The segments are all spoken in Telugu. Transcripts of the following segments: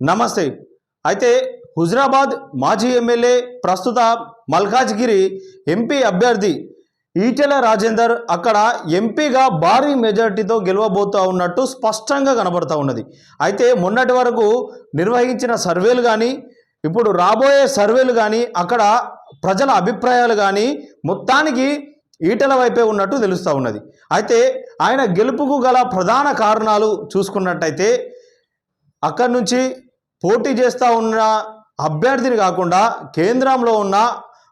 నమస్తే. అయితే హుజరాబాద్ మాజీ ఎమ్మెల్యే ప్రస్తుత మల్కాజ్గిరి ఎంపీ అభ్యర్థి ఈటెల రాజేందర్ అక్కడ ఎంపీగా భారీ మెజార్టీతో గెలవబోతూ ఉన్నట్టు స్పష్టంగా కనబడతా ఉన్నది. అయితే మొన్నటి వరకు నిర్వహించిన సర్వేలు కానీ ఇప్పుడు రాబోయే సర్వేలు కానీ అక్కడ ప్రజల అభిప్రాయాలు కానీ మొత్తానికి ఈటెల వైపే ఉన్నట్టు తెలుస్తూ ఉన్నది. అయితే ఆయన గెలుపుకు గల ప్రధాన కారణాలు చూసుకున్నట్టయితే అక్కడి నుంచి పోటీ చేస్తూ ఉన్న అభ్యర్థిని కాకుండా కేంద్రంలో ఉన్న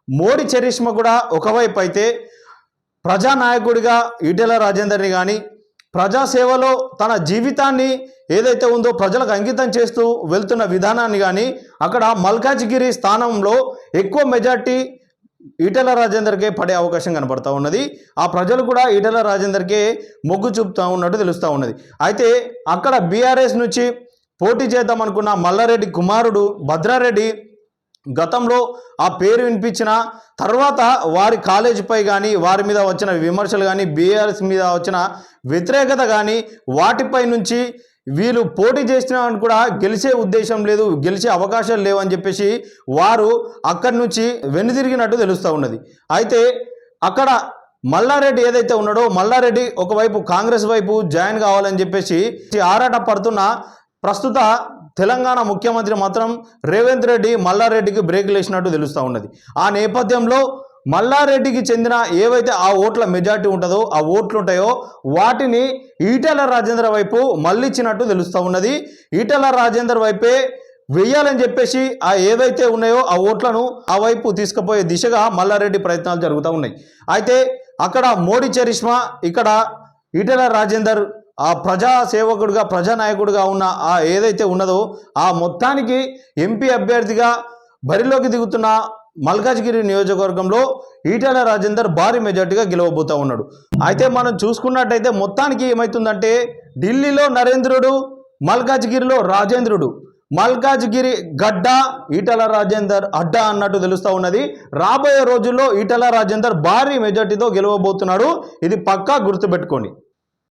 మోడీ చరిష్మ కూడా ఒకవైపు అయితే ప్రజానాయకుడిగా ఈటెల రాజేందర్ని కానీ ప్రజాసేవలో తన జీవితాన్ని ఏదైతే ఉందో ప్రజలకు అంకితం చేస్తూ వెళ్తున్న విధానాన్ని కానీ అక్కడ మల్కాజ్గిరి స్థానంలో ఎక్కువ మెజార్టీ ఈటెల రాజేందర్కే పడే అవకాశం కనపడతా ఉన్నది. ఆ ప్రజలు కూడా ఈటెల రాజేందర్కే మొగ్గు చూపుతూ ఉన్నట్టు తెలుస్తూ ఉన్నది. అయితే అక్కడ బీఆర్ఎస్ నుంచి పోటీ చేద్దాం అనుకున్న మల్లారెడ్డి కుమారుడు భద్రారెడ్డి గతంలో ఆ పేరు వినిపించిన తర్వాత వారి కాలేజీపై కానీ వారి మీద వచ్చిన విమర్శలు కానీ బీఆర్ఎస్ మీద వచ్చిన వ్యతిరేకత కానీ వాటిపై నుంచి వీళ్ళు పోటీ చేసిన కూడా గెలిచే ఉద్దేశం లేదు గెలిచే అవకాశాలు లేవని చెప్పేసి వారు అక్కడి నుంచి వెనుదిరిగినట్టు తెలుస్తూ ఉన్నది. అయితే అక్కడ మల్లారెడ్డి ఏదైతే ఉన్నాడో మల్లారెడ్డి ఒకవైపు కాంగ్రెస్ వైపు జాయిన్ కావాలని చెప్పేసి ఆరాట పడుతున్న ప్రస్తుత తెలంగాణ ముఖ్యమంత్రి మాత్రం రేవంత్ రెడ్డి మల్లారెడ్డికి బ్రేక్ లేచినట్టు తెలుస్తూ ఉన్నది. ఆ నేపథ్యంలో మల్లారెడ్డికి చెందిన ఏవైతే ఆ ఓట్ల మెజార్టీ ఉంటుందో ఆ ఓట్లు ఉంటాయో వాటిని ఈటెల రాజేంద్ర వైపు మళ్ళిచ్చినట్టు తెలుస్తూ ఉన్నది. ఈటెల రాజేందర్ వైపే వెయ్యాలని చెప్పేసి ఆ ఏవైతే ఉన్నాయో ఆ ఓట్లను ఆ వైపు తీసుకుపోయే దిశగా మల్లారెడ్డి ప్రయత్నాలు జరుగుతూ ఉన్నాయి. అయితే అక్కడ మోడీ చరిష్మా ఇక్కడ ఈటెల రాజేందర్ ఆ ప్రజా సేవకుడిగా ప్రజానాయకుడిగా ఉన్న ఆ ఏదైతే ఉన్నదో ఆ మొత్తానికి ఎంపీ అభ్యర్థిగా బరిలోకి దిగుతున్న మల్కాజ్గిరి నియోజకవర్గంలో ఈటెల రాజేందర్ భారీ మెజార్టీగా గెలవబోతా ఉన్నాడు. అయితే మనం చూసుకున్నట్టయితే మొత్తానికి ఏమవుతుందంటే ఢిల్లీలో నరేంద్రుడు మల్కాజ్గిరిలో రాజేంద్రుడు. మల్కాజ్గిరి గడ్డ ఈటల రాజేందర్ అడ్డ అన్నట్టు తెలుస్తూ ఉన్నది. రాబోయే రోజుల్లో ఈటల రాజేందర్ భారీ మెజార్టీతో గెలవబోతున్నాడు. ఇది పక్కా గుర్తుపెట్టుకోండి.